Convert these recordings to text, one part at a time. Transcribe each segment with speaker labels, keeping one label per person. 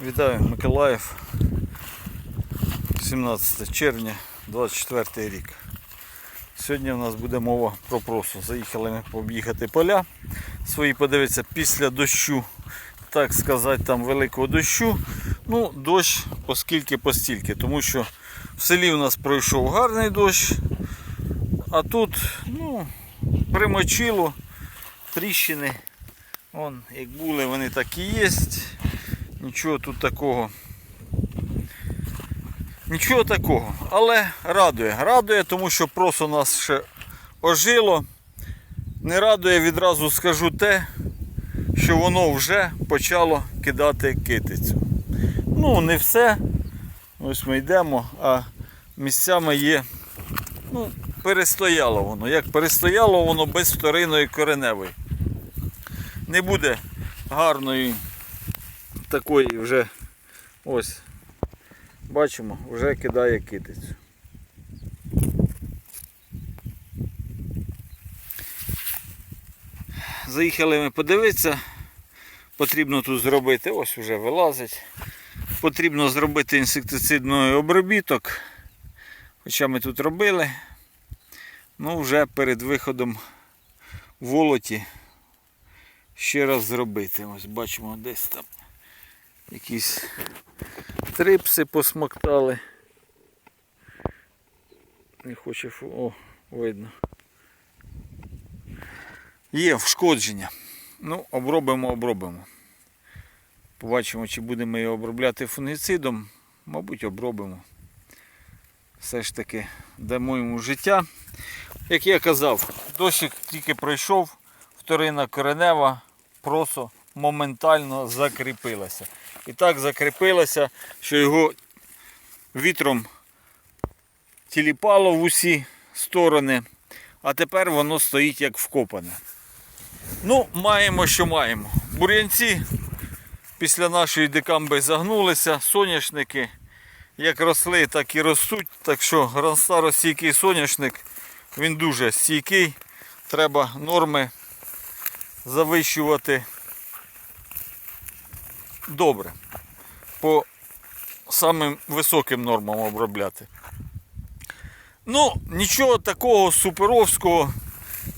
Speaker 1: Вітаю, Миколаїв. 17 червня, 24 рік. Сьогодні у нас буде мова про просу. Заїхали ми пооб'їхати поля свої, подивитися після дощу, так сказати, там великого дощу. Ну, дощ оскільки постільки, тому що в селі у нас пройшов гарний дощ, а тут, ну, примочило тріщини. Вон, як були, вони так і є. Нічого тут такого. Нічого такого. Але радує. Радує, тому що просто нас ще ожило. Не радує, відразу скажу те, що воно вже почало кидати китицю. Ну, не все. Ось ми йдемо, а місцями є. Ну, перестояло воно. Як перестояло воно без вторинної кореневої. Не буде гарної такої вже ось бачимо, вже кидає китицю. Заїхали ми подивитися, потрібно тут зробити, ось вже вилазить. Потрібно зробити інсектицидний обробіток. Хоча ми тут робили, ну вже перед виходом волоті ще раз зробити. Ось бачимо десь там якісь трипси посмоктали. Не хоче о, видно. Є вшкодження. Ну, обробимо, обробимо. Побачимо, чи будемо його обробляти фунгіцидом. Мабуть, обробимо. Все ж таки дамо йому життя. Як я казав, дощик тільки пройшов, вторина коренева просто моментально закріпилася. І так закріпилася, що його вітром тіліпало в усі сторони, а тепер воно стоїть як вкопане. Ну, маємо, що маємо. Бур'янці після нашої декамби загнулися, соняшники як росли, так і ростуть. Так що гранстаростійкий соняшник, він дуже стійкий. Треба норми завищувати добре. По самим високим нормам обробляти. Ну, нічого такого суперовського.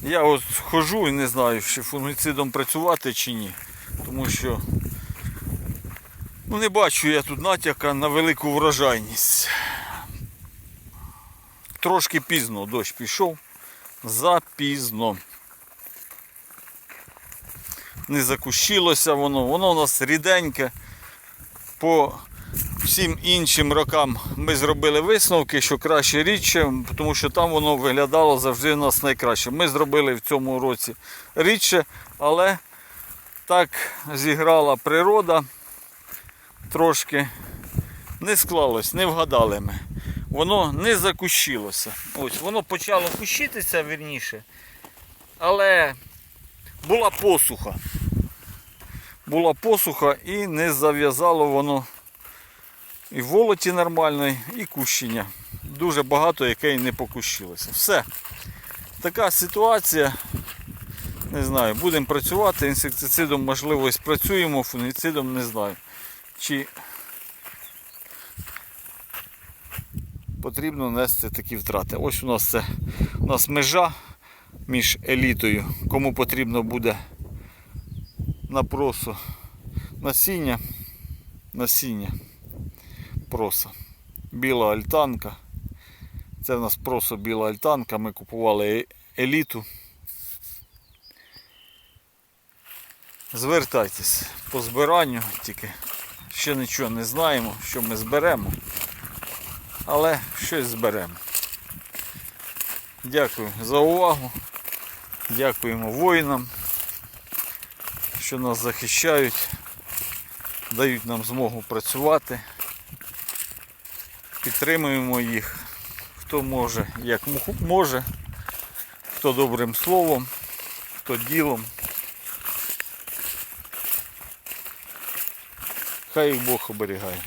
Speaker 1: Я от хожу і не знаю, чи фунгіцидом працювати чи ні. Тому що ну, не бачу я тут натяка на велику врожайність. Трошки пізно дощ пішов. Запізно не закущилося воно, воно у нас ріденьке. По всім іншим рокам ми зробили висновки, що краще рідше, тому що там воно виглядало завжди у нас найкраще. Ми зробили в цьому році рідше, але так зіграла природа трошки не склалось, не вгадали ми. Воно не закущилося. Ось, воно почало кущитися вірніше, але була посуха. Була посуха і не зав'язало воно і волоті нормально, і кущення. Дуже багато яке і не покущилося. Все. Така ситуація. Не знаю, будемо працювати, інсектицидом можливо і спрацюємо, фунгіцидом не знаю. Чи потрібно нести такі втрати. Ось у нас це у нас межа між елітою. Кому потрібно буде на просу насіння, насіння проса. Біла альтанка. Це в нас просто біла альтанка. Ми купували е- еліту. Звертайтесь по збиранню, тільки ще нічого не знаємо, що ми зберемо, але щось зберемо. Дякую за увагу. Дякуємо воїнам, що нас захищають, дають нам змогу працювати. Підтримуємо їх, хто може, як може, хто добрим словом, хто ділом. Хай Бог оберігає.